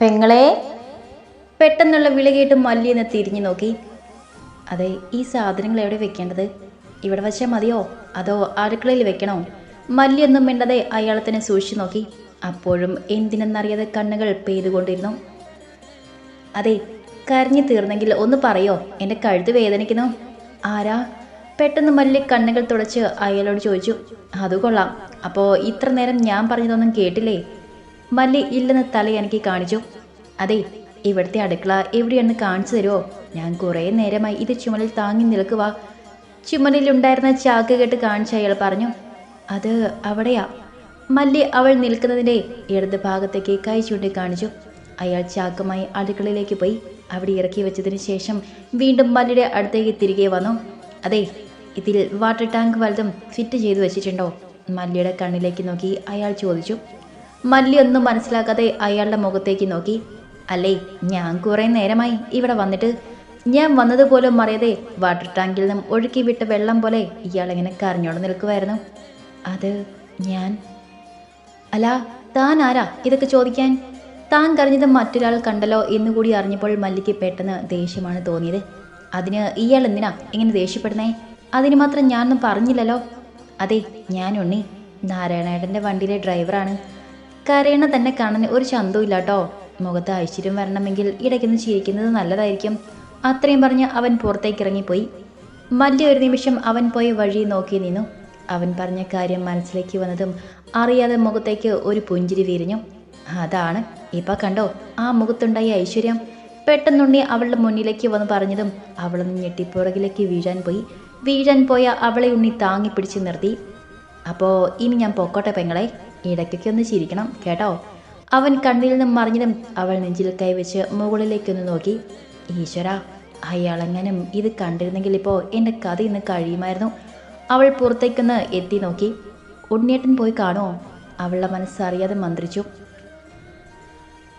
പെങ്ങളെ പെട്ടെന്നുള്ള വിളി കേട്ട് മല്ലിയെന്ന് തിരിഞ്ഞു നോക്കി. അതെ ഈ സാധനങ്ങൾ എവിടെ വെക്കേണ്ടത്? ഇവിടെ വച്ചാൽ മതിയോ? അതോ അടുക്കളയിൽ വെക്കണോ? മല്ലിയൊന്നും മിണ്ടതെ അയാളെ തന്നെ സൂക്ഷിച്ചു നോക്കി. അപ്പോഴും എന്തിനെന്നറിയാതെ കണ്ണുകൾ പെയ്തുകൊണ്ടിരുന്നു അതെ കരഞ്ഞു തീർന്നെങ്കിൽ ഒന്ന് പറയോ? എന്റെ കഴുത്ത് വേദനിക്കുന്നു. ആരാ? പെട്ടെന്ന് മല്ലി കണ്ണുകൾ തുടച്ച് അയാളോട് ചോദിച്ചു. അത് കൊള്ളാം. അപ്പോൾ ഇത്ര നേരം ഞാൻ പറഞ്ഞതൊന്നും കേട്ടില്ലേ? മല്ലി ഇല്ലെന്ന് തല എനിക്ക് കാണിച്ചു. അതെ ഇവിടുത്തെ അടുക്കള എവിടെയാണെന്ന് കാണിച്ചു തരുമോ ഞാൻ കുറേ നേരമായി ഇത് ചുമലിൽ താങ്ങി നിൽക്കുക ചുമലിലുണ്ടായിരുന്ന ചാക്ക് കെട്ട് കാണിച്ച അയാൾ പറഞ്ഞു അത് അവിടെയാ. മല്ലി അവൾ നിൽക്കുന്നതിന്റെ ഇടത് ഭാഗത്തേക്ക് കൈ ചൂണ്ടി കാണിച്ചു. അയാൾ ചാക്കുമായി അടുക്കളയിലേക്ക് പോയി. അവിടെ ഇറക്കി വെച്ചതിന് ശേഷം വീണ്ടും മല്ലിയുടെ അടുത്തേക്ക് തിരികെ വന്നു. അതെ ഇതിൽ വാട്ടർ ടാങ്ക് വലുതും ഫിറ്റ് ചെയ്തു വെച്ചിട്ടുണ്ടോ? മല്ലിയുടെ കണ്ണിലേക്ക് നോക്കി അയാൾ ചോദിച്ചു. മല്ലി ഒന്നും മനസ്സിലാക്കാതെ അയാളുടെ മുഖത്തേക്ക് നോക്കി. അല്ലേ ഞാൻ കുറേ നേരമായി ഇവിടെ വന്നിട്ട്. ഞാൻ വന്നതുപോലും അറിയാതെ വാട്ടർ ടാങ്കിൽ നിന്നും ഒഴുക്കി വിട്ട വെള്ളം പോലെ ഇയാളെങ്ങനെ കരഞ്ഞോണ്ട് നിൽക്കുമായിരുന്നു അത് ഞാൻ? അല്ല താൻ ആരാ ഇതൊക്കെ ചോദിക്കാൻ? താൻ കരഞ്ഞത് മറ്റൊരാൾ കണ്ടല്ലോ എന്നുകൂടി അറിഞ്ഞപ്പോൾ മല്ലിക്ക് പെട്ടെന്ന് ദേഷ്യമാണ് തോന്നിയത്. അതിന് ഇയാൾ എന്തിനാ ഇങ്ങനെ ദേഷ്യപ്പെടുന്നേ? അതിന് മാത്രം ഞാനൊന്നും പറഞ്ഞില്ലല്ലോ. അതെ ഞാൻ ഉണ്ണി. നാരായണേട്ടന്റെ വണ്ടിയിലെ ഡ്രൈവറാണ്. കരയണ തന്നെ കാണാൻ ഒരു ചന്തവും ഇല്ല കേട്ടോ മുഖത്ത് ഐശ്വര്യം വരണമെങ്കിൽ ഇടയ്ക്കൊന്ന് ചിരിക്കുന്നത് നല്ലതായിരിക്കും. അത്രയും പറഞ്ഞ് അവൻ പുറത്തേക്ക് ഇറങ്ങിപ്പോയി. ഒരു നിമിഷം അവൻ പോയി വഴി നോക്കി നിന്നു. അവൻ പറഞ്ഞ കാര്യം മനസ്സിലേക്ക് വന്നതും അറിയാതെ മുഖത്തേക്ക് ഒരു പുഞ്ചിരി വിരിഞ്ഞു. അതാണ് ഇപ്പൊ കണ്ടോ ആ മുഖത്തുണ്ടായ ഐശ്വര്യം. പെട്ടെന്നുണ്ണി അവളുടെ മുന്നിലേക്ക് വന്ന് പറഞ്ഞതും അവളൊന്ന് ഞെട്ടിപ്പുറകിലേക്ക് വീഴാൻ പോയി. വീഴാൻ പോയ അവളെ ഉണ്ണി താങ്ങി പിടിച്ച് നിർത്തി. അപ്പോ ഇനി ഞാൻ പൊക്കോട്ടെ പെങ്ങളെ? ഇടയ്ക്കൊക്കെ ഒന്ന് ചിരിക്കണം കേട്ടോ? അവൻ കണ്ണിൽ നിന്നും മറിഞ്ഞതും അവൾ നെഞ്ചിൽ കൈവച്ച് മുകളിലേക്കൊന്ന് നോക്കി. ഈശ്വര അയാളെങ്ങനും ഇത് കണ്ടിരുന്നെങ്കിൽ ഇപ്പോൾ എന്റെ കഥ ഇന്ന് കഴിയുമായിരുന്നു. അവൾ പുറത്തേക്കൊന്ന് എത്തി നോക്കി. ഉണ്ണിയേട്ടൻ പോയി കാണുമോ? അവളുടെ മനസ്സറിയാതെ മന്ത്രിച്ചു.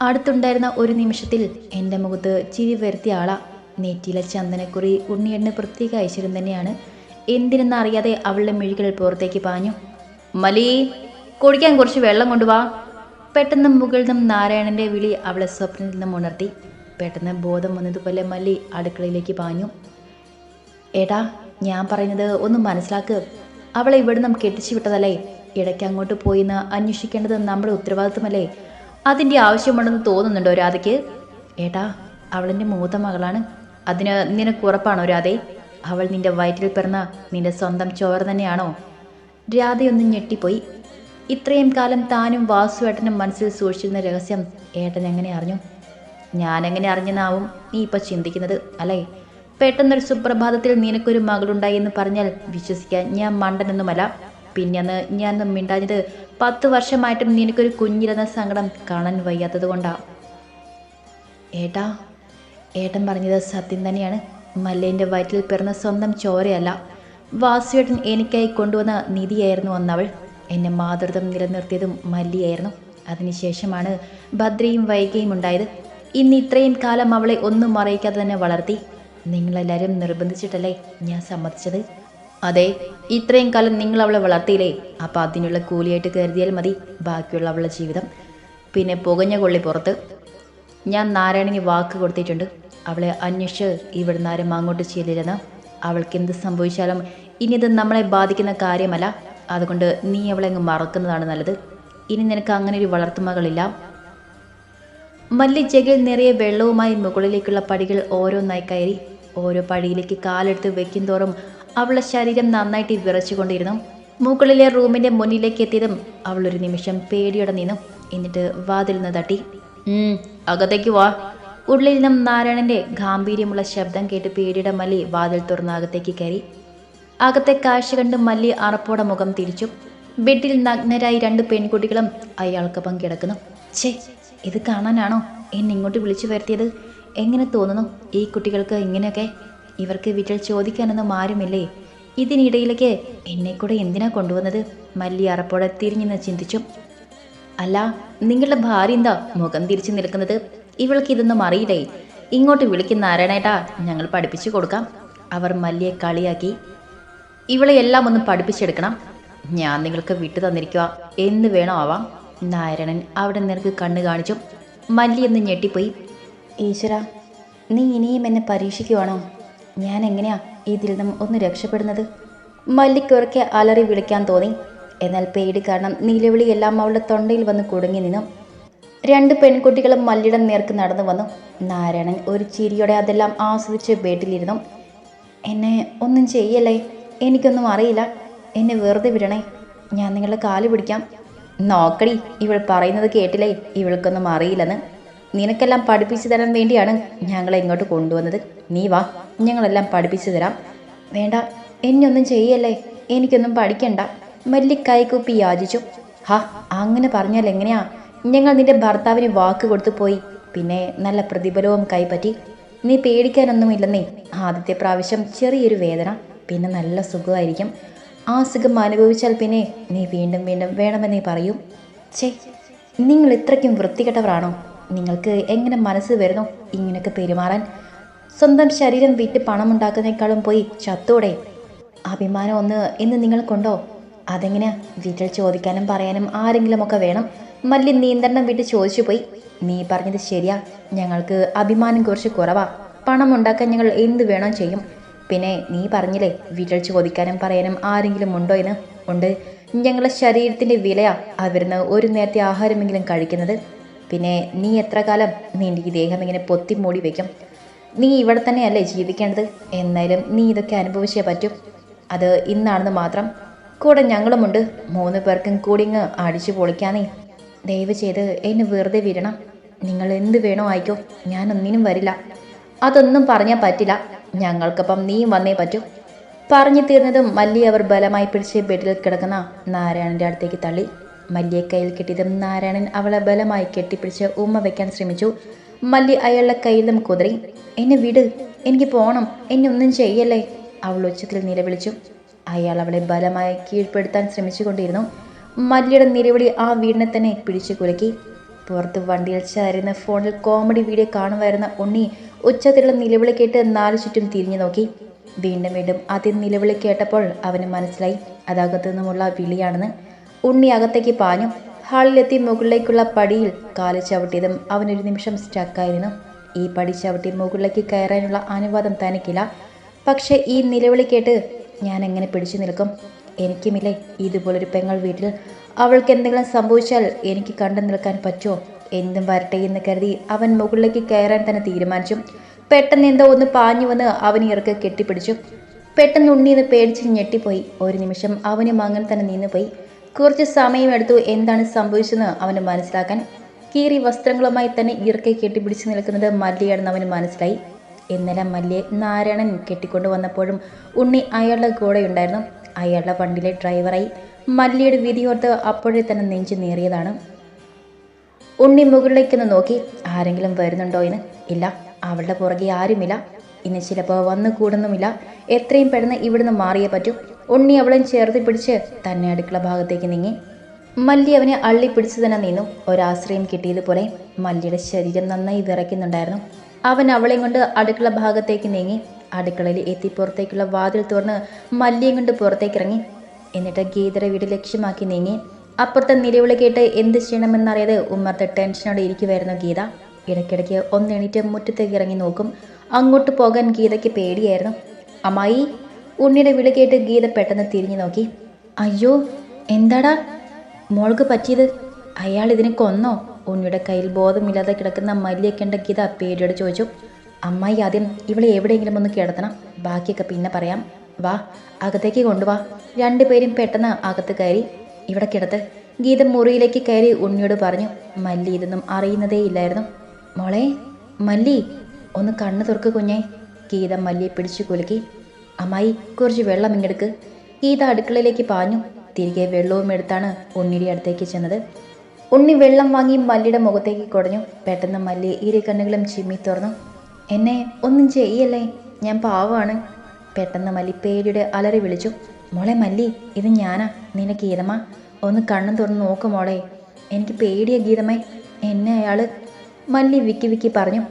അടുത്തുണ്ടായിരുന്ന ഒരു നിമിഷത്തിൽ എന്റെ മുഖത്ത് ചിരി വരുത്തിയ ആളാ. നെറ്റിയിലെ ചന്ദനക്കുറി ഉണ്ണിയേട്ടന് പ്രത്യേക ഐശ്വര്യം തന്നെയാണ്. എന്തിനെന്നറിയാതെ അവളുടെ മിഴികൾ പുറത്തേക്ക് പാഞ്ഞു. മലി കുടിക്കാൻ കുറച്ച് വെള്ളം കൊണ്ടുവാ. പെട്ടെന്ന് മുകളിൽ നിന്നും നാരായണന്റെ വിളി അവളെ സ്വപ്നത്തിൽ നിന്നും ഉണർത്തി. പെട്ടെന്ന് ബോധം വന്നതുപോലെ മല്ലി അടുക്കളയിലേക്ക് പാഞ്ഞു. ഏട്ടാ ഞാൻ പറയുന്നത് ഒന്ന് മനസ്സിലാക്ക്. അവളെ ഇവിടെ നിന്നും കെട്ടിച്ചു വിട്ടതല്ലേ? ഇടയ്ക്ക് അങ്ങോട്ട് പോയിന്ന് അന്വേഷിക്കേണ്ടത് നമ്മുടെ ഉത്തരവാദിത്വമല്ലേ അതിന്റെ ആവശ്യമുണ്ടെന്ന് തോന്നുന്നുണ്ടോ രാധയ്ക്ക്? ഏട്ടാ അവളെന്റെ മൂത്ത മകളാണ്. അതിന് നിനക്ക് ഉറപ്പാണോ രാധേ? അവൾ നിന്റെ വയറ്റിൽ പിറന്ന നിന്റെ സ്വന്തം ചോര തന്നെയാണോ? രാധയൊന്ന് ഞെട്ടിപ്പോയി. ഇത്രയും കാലം താനും വാസുവേട്ടനും മനസ്സിൽ സൂക്ഷിച്ചിരുന്ന രഹസ്യം ഏട്ടൻ എങ്ങനെ അറിഞ്ഞു? ഞാനെങ്ങനെ അറിഞ്ഞെന്നാവും നീ ഇപ്പം ചിന്തിക്കുന്നത് അല്ലേ? പെട്ടെന്നൊരു സുപ്രഭാതത്തിൽ നിനക്കൊരു മകളുണ്ടായി എന്ന് പറഞ്ഞാൽ വിശ്വസിക്കാൻ ഞാൻ മണ്ടനൊന്നുമല്ല. പിന്നെന്ന് ഞാൻ മിണ്ടാഞ്ഞത് പത്ത് വർഷമായിട്ടും നിനക്കൊരു കുഞ്ഞിരുന്ന സങ്കടം കാണാൻ വയ്യാത്തത് കൊണ്ടാ. ഏട്ടാ ഏട്ടൻ പറഞ്ഞത് സത്യം തന്നെയാണ്. മല്ലേന്റെ വയറ്റിൽ പിറന്ന സ്വന്തം ചോരയല്ല. വാസുവേട്ടൻ എനിക്കായി കൊണ്ടുവന്ന നിധിയായിരുന്നു അന്നവൾ. എന്നെ മാതൃത്വം നിലനിർത്തിയതും മല്ലിയായിരുന്നു. അതിനുശേഷമാണ് ഭദ്രയും വൈകയും ഉണ്ടായത്. ഇന്ന് ഇത്രയും കാലം അവളെ ഒന്നും അറിയിക്കാതെ തന്നെ വളർത്തി. നിങ്ങളെല്ലാവരും നിർബന്ധിച്ചിട്ടല്ലേ ഞാൻ സമ്മതിച്ചത്? അതെ ഇത്രയും കാലം നിങ്ങൾ അവളെ വളർത്തിയില്ലേ? അപ്പം അതിനുള്ള കൂലിയായിട്ട് കരുതിയാൽ മതി ബാക്കിയുള്ള അവളുടെ ജീവിതം. പിന്നെ പുകഞ്ഞ കൊള്ളി പുറത്ത്. ഞാൻ നാരായണന് വാക്ക് കൊടുത്തിട്ടുണ്ട്. അവളെ അന്വേഷിച്ച് ഇവിടുന്ന് ആരും അങ്ങോട്ട് ചെയ്തിരുന്ന അവൾക്ക് എന്ത് സംഭവിച്ചാലും ഇനി ഇത് നമ്മളെ ബാധിക്കുന്ന കാര്യമല്ല. അതുകൊണ്ട് നീ അവളെ അങ്ങ് മറക്കുന്നതാണ് നല്ലത്. ഇനി നിനക്ക് അങ്ങനെ ഒരു വളർത്തുമകളില്ല മല്ലി ജഗിൽ നിറയെ വെള്ളവുമായി മുകളിലേക്കുള്ള പടികൾ ഓരോന്നായി കയറി ഓരോ പടിയിലേക്ക് കാലെടുത്ത് വെക്കും തോറും അവളുടെ ശരീരം നന്നായിട്ട് വിറച്ചുകൊണ്ടിരുന്നു മുകളിലെ റൂമിന്റെ മുന്നിലേക്ക് എത്തിയതും അവൾ ഒരു നിമിഷം പേടിയോടെ നിന്നു. എന്നിട്ട് വാതിൽ നിന്ന് തട്ടി. അകത്തേക്ക് വാ. ഉള്ളിൽ നിന്നും നാരായണന്റെ ഗാംഭീര്യമുള്ള ശബ്ദം കേട്ട് പേടിയുടെ മല്ലി വാതിൽ തുറന്ന് അകത്തേക്ക് കയറി. അകത്തെ കാഴ്ച കണ്ട് മല്ലി അറപ്പോടെ മുഖം തിരിച്ചു. ബെഡിൽ നഗ്നരായി രണ്ട് പെൺകുട്ടികളും അയാൾക്കൊപ്പം കിടക്കുന്നു ഛേ ഇത് കാണാനാണോ എന്നെ ഇങ്ങോട്ട് വിളിച്ചു വരുത്തിയത്? എങ്ങനെ തോന്നുന്നു ഈ കുട്ടികൾക്ക് ഇങ്ങനെയൊക്കെ? ഇവർക്ക് വീട്ടിൽ ചോദിക്കാനൊന്നും ആരുമില്ലേ? ഇതിനിടയിലേക്ക് എന്നെ കൂടെ എന്തിനാ കൊണ്ടുവന്നത്? മല്ലി അറപ്പോടെ തിരിഞ്ഞെന്ന് ചിന്തിച്ചു. അല്ല നിങ്ങളുടെ ഭാര്യ എന്താ മുഖം തിരിച്ചു നിൽക്കുന്നത്? ഇവൾക്ക് ഇതൊന്നും അറിയില്ലേ? ഇങ്ങോട്ട് വിളിക്കുന്ന നാരായണേട്ടാ ഞങ്ങൾ പഠിപ്പിച്ചു കൊടുക്കാം. അവർ മല്ലിയെ കളിയാക്കി. ഇവളെ എല്ലാം ഒന്ന് പഠിപ്പിച്ചെടുക്കണം. ഞാൻ നിങ്ങൾക്ക് വിട്ടു തന്നിരിക്കുക. എന്ന് വേണോ ആവാം. നാരായണൻ അവിടെ നിനക്ക് കണ്ണു കാണിച്ചു. മല്ലി എന്ന് ഞെട്ടിപ്പോയി. ഈശ്വര നീ ഇനിയും എന്നെ പരീക്ഷിക്കുവാണോ? ഞാൻ എങ്ങനെയാ ഇതിൽ നിന്നും ഒന്ന് രക്ഷപ്പെടുന്നത്? മല്ലിക്കുറക്കെ അലറി വിളിക്കാൻ തോന്നി. എന്നാൽ പേടി കാരണം നിലവിളിയെല്ലാം അവളുടെ തൊണ്ടയിൽ വന്ന് കുടുങ്ങി നിന്നു. രണ്ട് പെൺകുട്ടികളും മല്ലിയുടെ നേർക്ക് നടന്നു വന്നു. നാരായണൻ ഒരു ചിരിയോടെ അതെല്ലാം ആസ്വദിച്ച് ബെഡിലിരുന്നു. എന്നെ ഒന്നും ചെയ്യല്ലേ? എനിക്കൊന്നും അറിയില്ല. എന്നെ വെറുതെ വിടണേ. ഞാൻ നിങ്ങളുടെ കാൽ പിടിക്കാം. നോക്കടി ഇവൾ പറയുന്നത് കേട്ടില്ലേ? ഇവൾക്കൊന്നും അറിയില്ലെന്ന്. നിനക്കെല്ലാം പഠിപ്പിച്ചു തരാൻ വേണ്ടിയാണ് ഞങ്ങളെ ഇങ്ങോട്ട് കൊണ്ടുവന്നത്. നീ വാ ഞങ്ങളെല്ലാം പഠിപ്പിച്ചു തരാം. വേണ്ട എന്നൊന്നും ചെയ്യല്ലേ? എനിക്കൊന്നും പഠിക്കണ്ട. മല്ലിക്കായ്ക്കുപ്പി കൈകൂപ്പി യാചിച്ചു. ഹാ അങ്ങനെ പറഞ്ഞാൽ എങ്ങനെയാ? ഞങ്ങൾ നിന്റെ ഭർത്താവിന് വാക്ക് കൊടുത്തു പോയി. പിന്നെ നല്ല പ്രതിഫലവും കൈപ്പറ്റി. നീ പേടിക്കാനൊന്നുമില്ലെന്നേ. ആദ്യത്തെ പ്രാവശ്യം ചെറിയൊരു വേദന. പിന്നെ നല്ല സുഖമായിരിക്കും. ആ സുഖം അനുഭവിച്ചാൽ പിന്നെ നീ വീണ്ടും വീണ്ടും വേണമെന്നേ പറയൂ. ചേ നിങ്ങൾ ഇത്രയ്ക്കും വൃത്തികെട്ടവരാണോ? നിങ്ങൾക്ക് എങ്ങനെ മനസ്സ് വരുന്നു ഇങ്ങനെയൊക്കെ പെരുമാറാൻ? സ്വന്തം ശരീരം വിറ്റ് പണമുണ്ടാക്കുന്നേക്കാളും പോയി ചത്തോടെ. അഭിമാനം ഒന്ന് ഇന്ന് നിങ്ങൾക്കുണ്ടോ? അതെങ്ങനെയാ? വീട്ടിൽ ചോദിക്കാനും പറയാനും ആരെങ്കിലും ആരെങ്കിലുമൊക്കെ വേണം. മല്ലി നിയന്ത്രണം വിട്ട് ചോദിച്ചു പോയി. നീ പറഞ്ഞത് ശരിയാ. ഞങ്ങൾക്ക് അഭിമാനം കുറച്ച് കുറവാ. പണം ഉണ്ടാക്കാൻ ഞങ്ങൾ എന്ത് വേണം ചെയ്യും? പിന്നെ നീ പറഞ്ഞില്ലേ വിരൽ ചോദിക്കാനും പറയാനും ആരെങ്കിലും ഉണ്ടോ എന്ന്? ഉണ്ട്. ഞങ്ങളുടെ ശരീരത്തിന്റെ വിലയാ അവരുന്ന് ഒരു നേരത്തെ ആഹാരമെങ്കിലും കഴിക്കുന്നത്. പിന്നെ നീ എത്ര കാലം നിന്റെ ഈ ദേഹം ഇങ്ങനെ പൊത്തി മൂടി വയ്ക്കും നീ ഇവിടെ തന്നെയല്ലേ ജീവിക്കേണ്ടത്? എന്നാലും നീ ഇതൊക്കെ അനുഭവിച്ചേ പറ്റും. അത് ഇന്നാണെന്ന് മാത്രം. കൂടെ ഞങ്ങളുമുണ്ട് മൂന്ന് പേർക്കും കൂടി ഇങ്ങ് അടിച്ചു പൊളിക്കാനേ. ദയവ് ചെയ്ത് എന്നെ വെറുതെ വിടണം. നിങ്ങൾ എന്ത് വേണോ ആയിക്കോ. ഞാനൊന്നിനും വരില്ല. അതൊന്നും പറഞ്ഞാൽ പറ്റില്ല. ഞങ്ങൾക്കൊപ്പം നീയും വന്നേ പറ്റൂ. പറഞ്ഞു തീർന്നതും മല്ലി അവർ ബലമായി പിടിച്ച് ബെഡിൽ കിടക്കുന്ന നാരായണന്റെ അടുത്തേക്ക് തള്ളി. മല്ലിയെ കയ്യിൽ കെട്ടിയതും നാരായണൻ അവളെ ബലമായി കെട്ടിപ്പിടിച്ച് ഉമ്മ വെക്കാൻ ശ്രമിച്ചു. മല്ലി അയാളുടെ കയ്യിലും കുതിറി എന്നെ വിട് എനിക്ക് പോണം എന്നെ ഒന്നും ചെയ്യല്ലേ? അവൾ ഉച്ചത്തിൽ നിലവിളിച്ചു. അയാൾ അവളെ ബലമായി കീഴ്പ്പെടുത്താൻ ശ്രമിച്ചുകൊണ്ടിരുന്നു. മല്ലിയുടെ നിലവിളി ആ വീടിനെ തന്നെ പിടിച്ചു കുലുക്കി. പുറത്ത് വണ്ടിയിൽ ചാരുന്ന ഫോണിൽ കോമഡി വീഡിയോ കാണുമായിരുന്ന ഉണ്ണി ഉച്ചത്തിലുള്ള നിലവിളി കേട്ട് നാലു ചുറ്റും തിരിഞ്ഞു നോക്കി. വീണ്ടും വീണ്ടും അതിൽ നിലവിളി കേട്ടപ്പോൾ അവന് മനസ്സിലായി അതകത്തു നിന്നുമുള്ള വിളിയാണെന്ന്. ഉണ്ണി അകത്തേക്ക് പാഞ്ഞു. ഹാളിലെത്തി മുകളിലേക്കുള്ള പടിയിൽ കാൽ ചവിട്ടിയതും അവനൊരു നിമിഷം സ്റ്റക്കായിരുന്നു. ഈ പടി ചവിട്ടി മുകളിലേക്ക് കയറാനുള്ള അനുവാദം തനിക്കില്ല. പക്ഷേ ഈ നിലവിളി കേട്ട് ഞാൻ എങ്ങനെ പിടിച്ചു നിൽക്കും? എനിക്കുമില്ലേ ഇതുപോലൊരു പെങ്ങൾ വീട്ടിൽ അവൾക്ക് എന്തെങ്കിലും സംഭവിച്ചാൽ എനിക്ക് കണ്ടു നിൽക്കാൻ പറ്റുമോ? എന്തും വരട്ടെ എന്ന് കരുതി അവൻ മുകളിലേക്ക് കയറാൻ തന്നെ തീരുമാനിച്ചു. പെട്ടെന്ന് എന്തോ ഒന്ന് പാഞ്ഞു വന്ന് അവൻ ഇറക്ക് കെട്ടിപ്പിടിച്ചു. പെട്ടെന്ന് ഉണ്ണിന്ന് പേടിച്ച് ഞെട്ടിപ്പോയി. ഒരു നിമിഷം അവനും അങ്ങനെ തന്നെ നിന്നുപോയി. കുറച്ച് സമയമെടുത്തു എന്താണ് സംഭവിച്ചതെന്ന് അവന് മനസ്സിലാക്കാൻ. കീറി വസ്ത്രങ്ങളുമായി തന്നെ ഇറക്കെ കെട്ടിപ്പിടിച്ച് നിൽക്കുന്നത് മല്ലിയാണെന്ന് അവന് മനസ്സിലായി. ഇന്നലെ മല്ലിയെ നാരായണൻ കെട്ടിക്കൊണ്ടു വന്നപ്പോഴും ഉണ്ണി അയാളുടെ കൂടെയുണ്ടായിരുന്നു. അയാളുടെ വണ്ടിയിലെ ഡ്രൈവറായി. മല്ലിയുടെ വിധിയോർത്ത് അപ്പോഴേ തന്നെ നെഞ്ചു നേറിയതാണ്. ഉണ്ണി മുകളിലേക്കൊന്ന് നോക്കി ആരെങ്കിലും വരുന്നുണ്ടോ എന്ന്? ഇല്ല അവളുടെ പുറകെ ആരുമില്ല. ഇന്ന് ചിലപ്പോൾ വന്നു കൂടുന്നുമില്ല. എത്രയും പെട്ടെന്ന് ഇവിടുന്ന് മാറിയേ പറ്റൂ. ഉണ്ണി അവളെ ചേർത്ത് പിടിച്ച് തന്നെ അടുക്കള ഭാഗത്തേക്ക് നീങ്ങി. മല്ലി അവനെ അള്ളി പിടിച്ചു തന്നെ നിന്നു. ഒരാശ്രയം കിട്ടിയതുപോലെ മല്ലിയുടെ ശരീരം നന്നായി വിറയ്ക്കുന്നുണ്ടായിരുന്നു. അവൻ അവളെയും കൊണ്ട് അടുക്കള ഭാഗത്തേക്ക് നീങ്ങി. അടുക്കളയിൽ എത്തി പുറത്തേക്കുള്ള വാതിൽ തുറന്ന് മല്ലിയും കൊണ്ട് പുറത്തേക്ക് ഇറങ്ങി എന്നിട്ട് ഗീതയുടെ വീട് ലക്ഷ്യമാക്കി നീങ്ങി. അപ്പുറത്തെ നിലവിളി കേട്ട് എന്ത് ചെയ്യണമെന്നറിയാതെ ഉമ്മർത്ത് ടെൻഷനോടെ ഇരിക്കുമായിരുന്നു ഗീത. ഇടയ്ക്കിടയ്ക്ക് ഒന്നെണീറ്റ് മുറ്റത്തേക്ക് ഇറങ്ങി നോക്കും. അങ്ങോട്ട് പോകാൻ ഗീതയ്ക്ക് പേടിയായിരുന്നു. അമ്മായി ഉണ്ണിയുടെ വിളി കേട്ട് ഗീത പെട്ടെന്ന് തിരിഞ്ഞു നോക്കി. അയ്യോ എന്താടാ? മോൾക്ക് പറ്റിയത്? അയാൾ ഇതിനെ കൊന്നോ? ഉണ്ണിയുടെ കയ്യിൽ ബോധമില്ലാതെ കിടക്കുന്ന മല്ലിയെ കണ്ട ഗീത പേടിയോട് ചോദിച്ചു. അമ്മായി ആദ്യം ഇവളെ എവിടെയെങ്കിലും ഒന്ന് കിടത്തണം. ബാക്കിയൊക്കെ പിന്നെ പറയാം. വാ അകത്തേക്ക് കൊണ്ടുവാ. രണ്ടുപേരും പെട്ടെന്ന് അകത്ത് കയറി ഇവിടെ കിടത്ത്. ഗീത മുറിയിലേക്ക് കയറി ഉണ്ണിയോട് പറഞ്ഞു മല്ലി ഇതൊന്നും അറിയുന്നതേ ഇല്ലായിരുന്നു. മോളെ മല്ലി ഒന്ന് കണ്ണു തുറക്ക് കുഞ്ഞെ. ഗീത മല്ലിയെ പിടിച്ചു കുലുക്കി അമ്മായി കുറച്ച് വെള്ളം ഇങ്ങെടുക്ക്. ഗീത അടുക്കളയിലേക്ക് പാഞ്ഞു. തിരികെ വെള്ളവും എടുത്താണ് ഉണ്ണിയുടെ അടുത്തേക്ക് ചെന്നത്. ഉണ്ണി വെള്ളം വാങ്ങി മല്ലിയുടെ മുഖത്തേക്ക് കുടഞ്ഞു. പെട്ടെന്ന് മല്ലി ഇരു കണ്ണുകളും ചിമ്മി തുറന്നു. എന്നെ ഒന്നും ചെയ്യല്ലേ? ഞാൻ പാവമാണ്. പെട്ടെന്ന് മല്ലി പേടിയുടെ അലറി വിളിച്ചു. മോളെ മല്ലി ഇത് ഞാനാ. നിന്റെ ഗീതമ്മ. ഒന്ന് കണ്ണും തുറന്ന് നോക്ക് മോളെ. എനിക്ക് പേടിയ ഗീതമ്മേ. എന്നെ അയാൾ മല്ലി വിക്കി വിക്കി പറഞ്ഞു.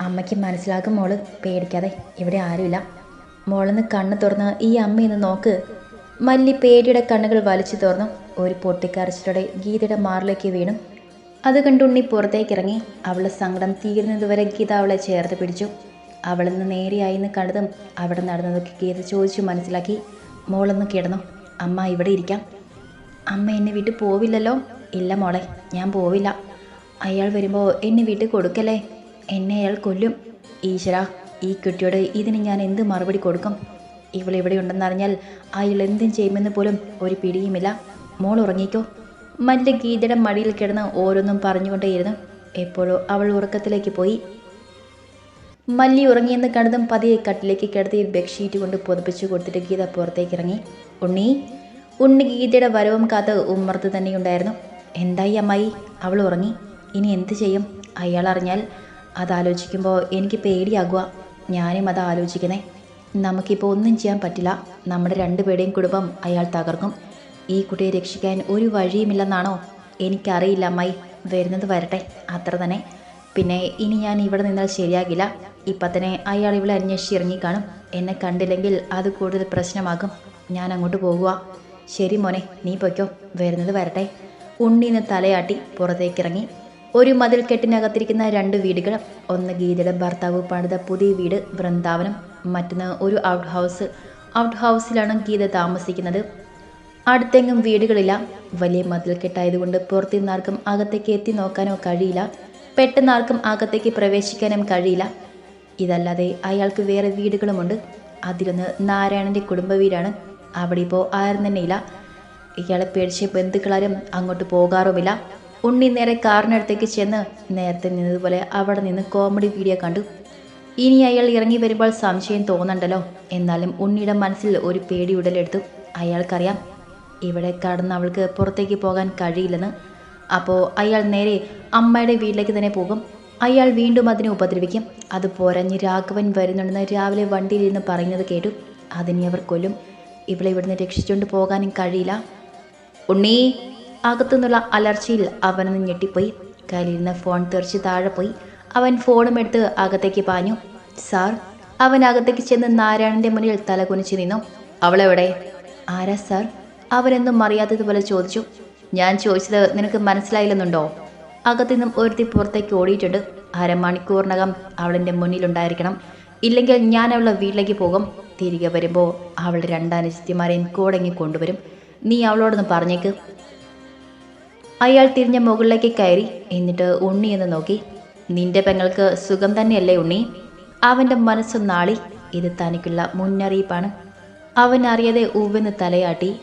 അമ്മയ്ക്ക് മനസ്സിലാക്കും മോൾ പേടിക്കാതെ. ഇവിടെ ആരുമില്ല. മോളൊന്ന് കണ്ണ് തുറന്ന് ഈ അമ്മയൊന്ന് നോക്ക്. മല്ലി പേടിയുടെ കണ്ണുകൾ വലിച്ചു തുറന്നു. ഒരു പൊട്ടിക്കരച്ചിലൂടെ ഗീതയുടെ മാറിലേക്ക് വീണു. അത് കണ്ടുണ്ണി പുറത്തേക്കിറങ്ങി അവളുടെ സങ്കടം തീരുന്നതുവരെ ഗീത അവളെ ചേർത്ത് പിടിച്ചു. അവളിൽ നിന്ന് നേരെയായിന്ന് കണ്ടതും അവിടെ നടന്നതൊക്കെ ഗീത ചോദിച്ചു മനസ്സിലാക്കി മോളൊന്ന് കിടന്നു. അമ്മ ഇവിടെ ഇരിക്കാം. അമ്മ എന്നെ വീട്ടിൽ പോവില്ലല്ലോ? ഇല്ല മോളെ ഞാൻ പോവില്ല. അയാൾ വരുമ്പോൾ എന്നെ വീട്ടിൽ കൊടുക്കല്ലേ? എന്നെ അയാൾ കൊല്ലും. ഈശ്വര ഈ കുട്ടിയോട് ഇതിന് ഞാൻ എന്ത് മറുപടി കൊടുക്കും? ഇവളിവിടെ ഉണ്ടെന്നറിഞ്ഞാൽ അയാൾ എന്തും ചെയ്യുമെന്ന് പോലും ഒരു പിടിയുമില്ല. മോൾ ഉറങ്ങിക്കോ. മല്ല ഗീതയുടെ മടിയിൽ കിടന്ന് ഓരോന്നും പറഞ്ഞുകൊണ്ടേയിരുന്നു. എപ്പോഴോ അവൾ ഉറക്കത്തിലേക്ക് പോയി. മല്ലി ഉറങ്ങിയെന്ന് കണ്ടതും പതിയെ കട്ടിലേക്ക് കിടത്തി ബെഡ്ഷീറ്റ് കൊണ്ട് പുതപ്പിച്ചു കൊടുത്തിട്ട് ഗീത പുറത്തേക്ക് ഇറങ്ങി. ഉണ്ണി ഉണ്ണി ഗീതയുടെ വരവും കാത്ത് ഉമ്മർത്ത് തന്നെയുണ്ടായിരുന്നു എന്തായി അമ്മായി? അവൾ ഉറങ്ങി. ഇനി എന്ത് ചെയ്യും? അയാൾ അറിഞ്ഞാൽ അതാലോചിക്കുമ്പോൾ എനിക്ക് പേടിയാകുക ഞാനും അത് ആലോചിക്കുന്നേ. നമുക്കിപ്പോൾ ഒന്നും ചെയ്യാൻ പറ്റില്ല. നമ്മുടെ രണ്ടുപേരുടെയും കുടുംബം അയാൾ തകർക്കും. ഈ കുട്ടിയെ രക്ഷിക്കാൻ ഒരു വഴിയുമില്ലെന്നാണോ? എനിക്കറിയില്ല അമ്മായി. വരുന്നത് വരട്ടെ. അത്ര തന്നെ. പിന്നെ ഇനി ഞാൻ ഇവിടെ നിന്നാൽ ശരിയാകില്ല. ഇപ്പം തന്നെ അയാൾ ഇവിടെ അന്വേഷിച്ച് ഇറങ്ങിക്കാണും. എന്നെ കണ്ടില്ലെങ്കിൽ അത് കൂടുതൽ പ്രശ്നമാകും. ഞാൻ അങ്ങോട്ട് പോകുക ശരി മോനെ നീ പൊയ്ക്കോ. വരുന്നത് വരട്ടെ. ഉണ്ണീന്ന് തലയാട്ടി പുറത്തേക്കിറങ്ങി. ഒരു മതിൽ കെട്ടിനകത്തിരിക്കുന്ന രണ്ട് വീടുകൾ ഒന്ന് ഗീതയുടെ ഭർത്താവ് പണിത പുതിയ വീട് വൃന്ദാവനം മറ്റൊന്ന് ഒരു ഔട്ട് ഹൗസ്. ഔട്ട് ഹൗസിലാണ് ഗീത താമസിക്കുന്നത്. അടുത്തെങ്ങും വീടുകളില്ല. വലിയ മതിൽക്കെട്ടായതുകൊണ്ട് കെട്ടായതുകൊണ്ട് പുറത്തുനിന്നാർക്കും അകത്തേക്ക് എത്തി നോക്കാനോ കഴിയില്ല. പെട്ടെന്ന് ആർക്കും അകത്തേക്ക് പ്രവേശിക്കാനും കഴിയില്ല. ഇതല്ലാതെ അയാൾക്ക് വേറെ വീടുകളുമുണ്ട്. അതിലൊന്ന് നാരായണന്റെ കുടുംബ വീടാണ് അവിടെ ഇപ്പോൾ ആരും തന്നെ ഇല്ല ഇയാളെ പേടിച്ച് ബന്ധുക്കളാരും അങ്ങോട്ട് പോകാറുമില്ല. ഉണ്ണി നേരെ കാറിനടുത്തേക്ക് ചെന്ന് നേരത്തെ നിന്നതുപോലെ അവിടെ നിന്ന് കോമഡി വീഡിയോ കണ്ടു. ഇനി അയാൾ ഇറങ്ങി വരുമ്പോൾ സംശയം തോന്നണ്ടല്ലോ. എന്നാലും ഉണ്ണിയുടെ മനസ്സിൽ ഒരു പേടി ഉടലെടുത്തു. അയാൾക്കറിയാം ഇവിടെ കടന്ന് അവൾക്ക് പുറത്തേക്ക് പോകാൻ കഴിയില്ലെന്ന്. അപ്പോൾ അയാൾ നേരെ അമ്മയുടെ വീട്ടിലേക്ക് തന്നെ പോകും. അയാൾ വീണ്ടും അതിനെ ഉപദ്രവിക്കും. അത് പോരഞ്ഞ് രാഘവൻ വരുന്നുണ്ടെന്ന് രാവിലെ വണ്ടിയിൽ നിന്ന് പറയുന്നത് കേട്ടു. അതിനെ അവർ കൊല്ലും. ഇവളെ ഇവിടുന്ന് രക്ഷിച്ചുകൊണ്ട് പോകാനും കഴിയില്ല. ഉണ്ണി അകത്തുനിന്നുള്ള അലർച്ചയിൽ അവനൊന്ന് ഞെട്ടിപ്പോയി. കയ്യിലിരുന്ന ഫോൺ തെറിച്ച് താഴെ പോയി. അവൻ ഫോണും എടുത്ത് അകത്തേക്ക് പാഞ്ഞു. സാർ അവൻ അകത്തേക്ക് ചെന്ന് നാരായണന്റെ മുന്നിൽ തലകുനിച്ച് നിന്നു. അവളെവിടെ? ആരാ സാർ? അവനെന്നും അറിയാത്തതുപോലെ ചോദിച്ചു. ഞാൻ ചോദിച്ചത് നിനക്ക് മനസ്സിലായില്ലെന്നുണ്ടോ? അകത്തുനിന്നും ഒരുത്തി പുറത്തേക്ക് ഓടിയിട്ടുണ്ട്. അരമണിക്കൂറിനകം അവളെന്റെ മുന്നിലുണ്ടായിരിക്കണം. ഇല്ലെങ്കിൽ ഞാൻ അവളെ വീട്ടിലേക്ക് പോകും. തിരികെ വരുമ്പോൾ അവളുടെ രണ്ടാനിശ്യമാരെയും കൂടെങ്ങി കൊണ്ടുവരും. നീ അവളോടൊന്ന് പറഞ്ഞേക്ക്. അയാൾ തിരിഞ്ഞ മുകളിലേക്ക് കയറി എന്നിട്ട് ഉണ്ണി എന്ന് നോക്കി. നിന്റെ പെങ്ങൾക്ക് സുഖം തന്നെയല്ലേ ഉണ്ണി? അവന്റെ മനസ്സൊന്നാളി ഇത് തനിക്കുള്ള മുന്നറിയിപ്പാണ്. അവൻ അറിയാതെ ഉവ്വെന്ന് തലയാട്ടി.